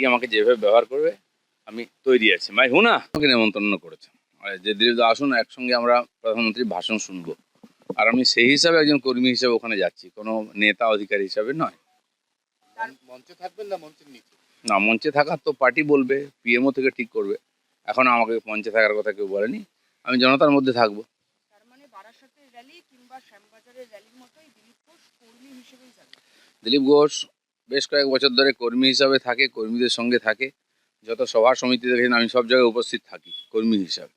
Party আমাকে যেভাবে ব্যবহার করবে আমি তৈরি আছি। ভাই হুনা? আমাকে নেমন্তন্ন করেছেন যে দিলীপ দা আসুন একসঙ্গে আমরা প্রধানমন্ত্রীর ভাষণ শুনব। আর আমি সেই হিসাবে একজন কর্মী হিসাবে ওখানে যাচ্ছি। কোনো নেতা অধিকারী হিসাবে নয়। মঞ্চে থাকবেন না মঞ্চের নিচে? না মঞ্চে থাকার তো পার্টি বলবে পিএমও থেকে ঠিক করবে। এখন আমাকে মঞ্চে থাকার কথা কেউ বলেনি। আমি জনতার মধ্যে থাকব। তার মানে বারাসাতের র্যালি কিংবা শ্যামবাজারের র্যালির মতোই দিলীপ ঘোষ বেশ কয়েক বছর ধরে কর্মী হিসাবে থাকে কর্মীদের সঙ্গে থাকে। যত সভা সমিতি দেখেন আমি সব জায়গায় উপস্থিত থাকি কর্মী হিসাবে।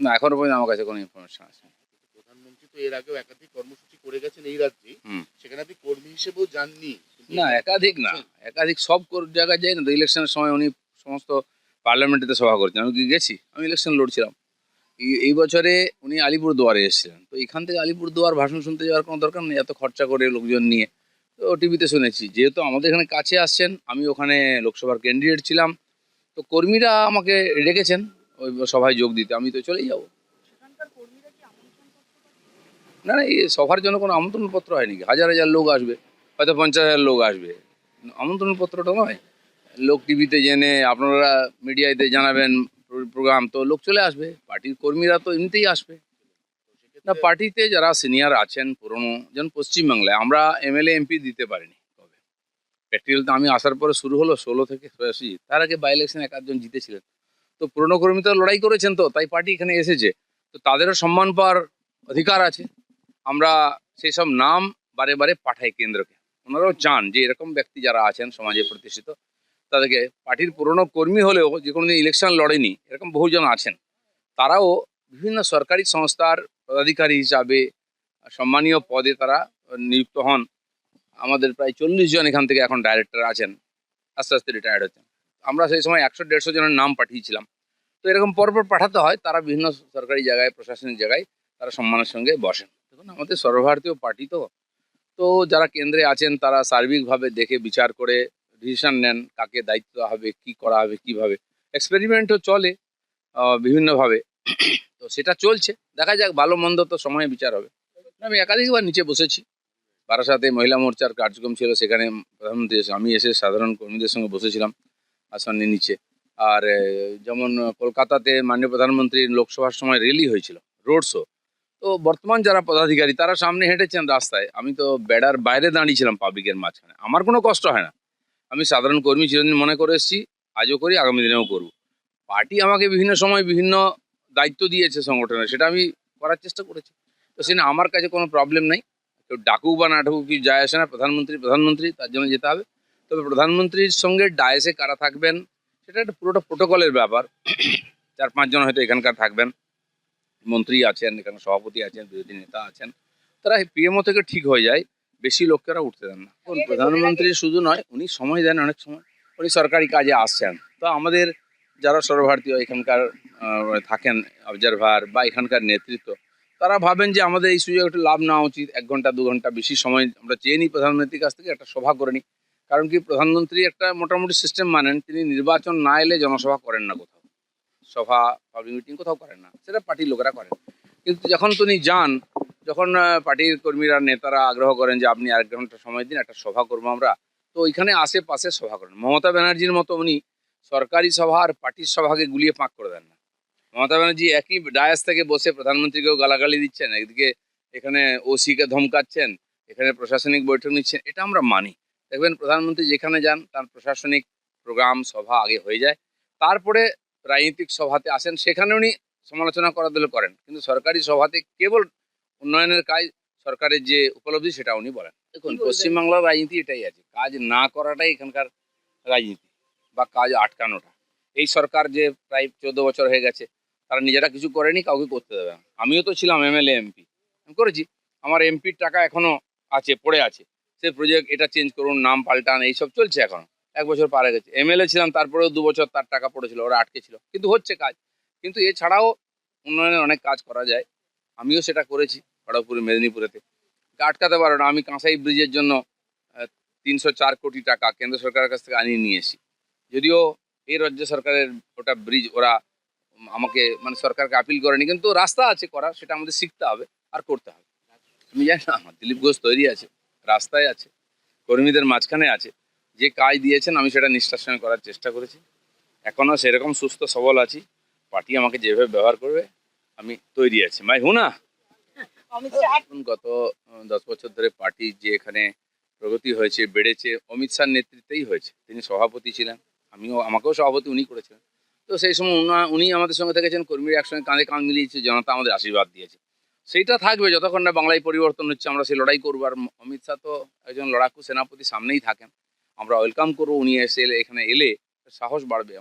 না এখনও পর্যন্ত আমার কাছে কোনো ইনফরমেশন আছে প্রধানমন্ত্রী তো এর আগেও একাধিক কর্মসূচি করে গেছেন এই রাজ্যে। সেখানে আপনি কর্মী হিসেবেও যাননি। না একাধিক না। একাধিক সব জায়গায় যাই না তো ইলেকশনের সময় উনি সমস্ত পার্লামেন্টেতে সভা করছেন। আমি কি গেছি? আমি ইলেকশন লড়ছিলাম। এই- এই বছরে উনি আলিপুর দুয়ারে এসেছিলেন। তো এখান থেকে আলিপুর দুয়ার ভাষণ শুনতে যাওয়ার কোনো দরকার নেই? এত খরচা করে লোকজন নিয়ে তো টিভিতে শুনেছি। যেহেতু আমাদের এখানে কাছে আসছেন আমি ওখানে লোকসভার ক্যান্ডিডেট ছিলাম। তো কর্মীরা আমাকে ডেকেছেন ওই সভায় যোগ দিতে। আমি তো চলেই যাব। না না এই সভার জন্য কোনো আমন্ত্রণপত্র হয় নাকি হাজার হাজার লোক আসবে। হয়তো পঞ্চাশ হাজার লোক আসবে। আমন্ত্রণপত্রটা নয়। লোক টিভিতে জেনে আপনারা মিডিয়াতে জানাবেন প্রোগ্রাম। তো লোক চলে আসবে। পার্টির কর্মীরা তো এমনিতেই আসবে। না, পার্টিতে যারা সিনিয়র আছেন, পুরনো যেমন পশ্চিমবাংলায়, আমরা এমএলএ এমপি দিতে পারিনি তবে প্র্যাকটিক্যাল তো আমি আসার পরে শুরু হলো, ষোলো থেকে ছয়াশি। তার আগে বাই ইলেকশন এক আধজন জিতেছিলেন। তো পুরনো কর্মী তো লড়াই করেছেন তো, তাই পার্টি এখানে এসেছে। তো তাদেরও সম্মান পাওয়ার অধিকার আছে। আমরা সেই সব নাম বারে বারে পাঠাই কেন্দ্রকে। ওনারাও চান যে এরকম ব্যক্তি যারা আছেন সমাজে প্রতিষ্ঠিত, তাদেরকে পার্টির পুরনো কর্মী হলেও যে কোনো ইলেকশন লড়েনি, এরকম বহুজন আছেন, তারাও বিভিন্ন সরকারি সংস্থার পদাধিকারী হিসাবে সম্মানীয় পদে তারা নিযুক্ত হন। আমাদের প্রায় চল্লিশ জন এখান থেকে এখন ডাইরেক্টর আছেন। আস্তে আস্তে রিটায়ার্ড হচ্ছেন। আমরা সেই সময় একশো দেড়শো জনের নাম পাঠিয়েছিলাম। তো এরকম পরপর পাঠাতে হয়, তারা বিভিন্ন সরকারি জায়গায়, প্রশাসনিক জায়গায় তারা সম্মানের সঙ্গে বসেন। দেখুন, আমাদের সর্বভারতীয় পার্টি তো। তো যারা কেন্দ্রে আছেন, তারা সার্বিকভাবে দেখে বিচার করে ডিসিশন নেন, কাকে দায়িত্ব হবে, কি করা হবে, কীভাবে। এক্সপেরিমেন্টও চলে বিভিন্নভাবে। তো সেটা চলছে। দেখা যাক, ভালো মন্দ তো সময়ে বিচার হবে। আমি একাধিকবার নিচে বসেছি। বারাসাতে মহিলা মোর্চার কার্যক্রম ছিল, সেখানে প্রধানমন্ত্রী আমি এসে সাধারণ কর্মীদের সঙ্গে বসেছিলাম আসনের নিচে। আর যেমন কলকাতাতে মাননীয় প্রধানমন্ত্রীর লোকসভার সময় র্যালি হয়েছিল রোড শো তো বর্তমান যারা পদাধিকারী, তারা সামনে হেঁটেছেন রাস্তায়। আমি তো বেড়ার বাইরে দাঁড়িয়েছিলাম পাবলিকের মাঝখানে। আমার কোনো কষ্ট হয় না। আমি সাধারণ কর্মী চিরদিন মনে করে এসেছি, আজও করি, আগামী দিনেও করব। পার্টি আমাকে বিভিন্ন সময় বিভিন্ন দায়িত্ব দিয়েছে সংগঠনের, সেটা আমি করার চেষ্টা করেছি। তো সেটা আমার কাছে কোনো প্রবলেম নাই। কেউ ডাকুক বা না ডাকুক কি যায় আসে না, প্রধানমন্ত্রী প্রধানমন্ত্রী, তার জন্য যেতে হবে। তবে প্রধানমন্ত্রীর সঙ্গে ডায়েসে কারা থাকবেন, সেটা একটা পুরোটা প্রোটোকলের ব্যাপার। চার পাঁচজন হয়তো এখানকার থাকবেন। মন্ত্রী আছেন, এখানে সভাপতি আছেন, বিরোধী নেতা আছেন। তারা পিএমও থেকে ঠিক হয়ে যায়, বেশি লোকেরা উঠতে দেন না। এখন প্রধানমন্ত্রী শুধু নয়, উনি সময় দেন অনেক সময়। উনি সরকারি কাজে আসছেন। তো আমাদের যারা সর্বভারতীয় এখানকার থাকেন অবজারভার বা এখানকার নেতৃত্ব, তারা ভাবেন যে আমাদের এই সুযোগ একটু লাভ নেওয়া উচিত, এক ঘণ্টা, দু ঘণ্টা বেশি সময় আমরা চেয়ে নিই প্রধানমন্ত্রীর কাছ থেকে, একটা সভা করে নিই। কারণ কি প্রধানমন্ত্রী একটা মোটামুটি সিস্টেম মানেন, তিনি নির্বাচন না এলে জনসভা করেন না কোথাও। সভা পাবলিক মিটিং কোথাও করেন না, সেটা পার্টির লোকেরা করেন। কিন্তু যখন তিনি যান, যখন পার্টির কর্মীরা, নেতারা আগ্রহ করেন যে আপনি এক ঘণ্টা সময় দিন, একটা সভা করব আমরা, তো ওইখানে আশেপাশে সভা করেন। মমতা ব্যানার্জির মতো উনি সরকারি সভা আর পার্টির সভাকে গুলিয়ে পাক করে দেন না। মমতা ব্যানার্জি একই ডায়াস থেকে বসে প্রধানমন্ত্রীকেও গালাগালি দিচ্ছেন একদিকে এখানে ওসিকে ধমকাচ্ছেন এখানে প্রশাসনিক বৈঠক নিচ্ছেন এটা আমরা মানি। দেখবেন প্রধানমন্ত্রী যেখানে যান তার প্রশাসনিক প্রোগ্রাম সভা আগে হয়ে যায়। তারপরে রাজনৈতিক সভাতে আসেন সেখানে উনি সমালোচনা করা দিলে করেন। কিন্তু সরকারি সভাতে কেবল উন্নয়নের কাজ সরকারের যে উপলব্ধি সেটা উনি বলেন। দেখুন পশ্চিমবাংলার রাজনীতি এটাই আছে। কাজ না করাটাই এখানকার রাজনীতি বা কাজ আটকানোটা। এই সরকার যে প্রায় চোদ্দ বছর হয়ে গেছে তারা নিজেরা কিছু করেনি, কাউকে করতে দেবে না। আমিও তো ছিলাম এমএলএ, এমপি। আমি করেছি। আমার এমপির টাকা এখনও আছে, পড়ে আছে। সে প্রজেক্ট এটা চেঞ্জ করুন, নাম পাল্টান, এইসব চলছে এখনও। এক বছর পারে গেছে। এমএলএ ছিলাম, তারপরেও দু বছর তার টাকা পড়েছিল, ওরা আটকে ছিল। কিন্তু হচ্ছে কাজ। কিন্তু এছাড়াও উন্নয়নের অনেক কাজ করা যায়। আমিও সেটা করেছি খড়গপুর, মেদিনীপুরেতে। আটকাতে পারো না। আমি কাঁসাই ব্রিজের জন্য তিনশো চার কোটি টাকা কেন্দ্র সরকারের কাছ থেকে আনিয়ে নিয়েছি যদিও এই রাজ্য সরকারের ওটা ব্রিজ, ওরা আমাকে মানে সরকারকে আপিল করেনি কিন্তু রাস্তা আছে করার সেটা আমাদের শিখতে হবে আর করতে হবে। আমি জানি না আমার দিলীপ ঘোষ তৈরি আছে রাস্তায় আছে কর্মীদের মাঝখানে আছে। যে কাজ দিয়েছেন আমি সেটা নিষ্ঠার সঙ্গে করার চেষ্টা করেছি। এখনও সেরকম সুস্থ সবল আছি পার্টি আমাকে যেভাবে ব্যবহার করবে আমি তৈরি আছি। মাই হুনা গত দশ বছর ধরে পার্টি যে এখানে প্রগতি হয়েছে বেড়েছে অমিত শাহর নেতৃত্বেই হয়েছে। তিনি সভাপতি ছিলেন আমিও আমাকেও সভাপতি উনি করেছিলেন। তো সেই সময় উনা- আমাদের সঙ্গে থেকেছেন, কর্মীরা একসঙ্গে কাঁধে কাঁধ মিলিয়েছে, জনতা আমাদের আশীর্বাদ দিয়েছে। সেইটা থাকবে যতক্ষণ না বাংলায় পরিবর্তন হচ্ছে, আমরা সেই লড়াই করব। আর অমিত শাহ তো একজন লড়াকু সেনাপতি, সামনেই থাকেন। আমরা ওয়েলকাম করব, উনি এসে এখানে এলে, সাহস বাড়বে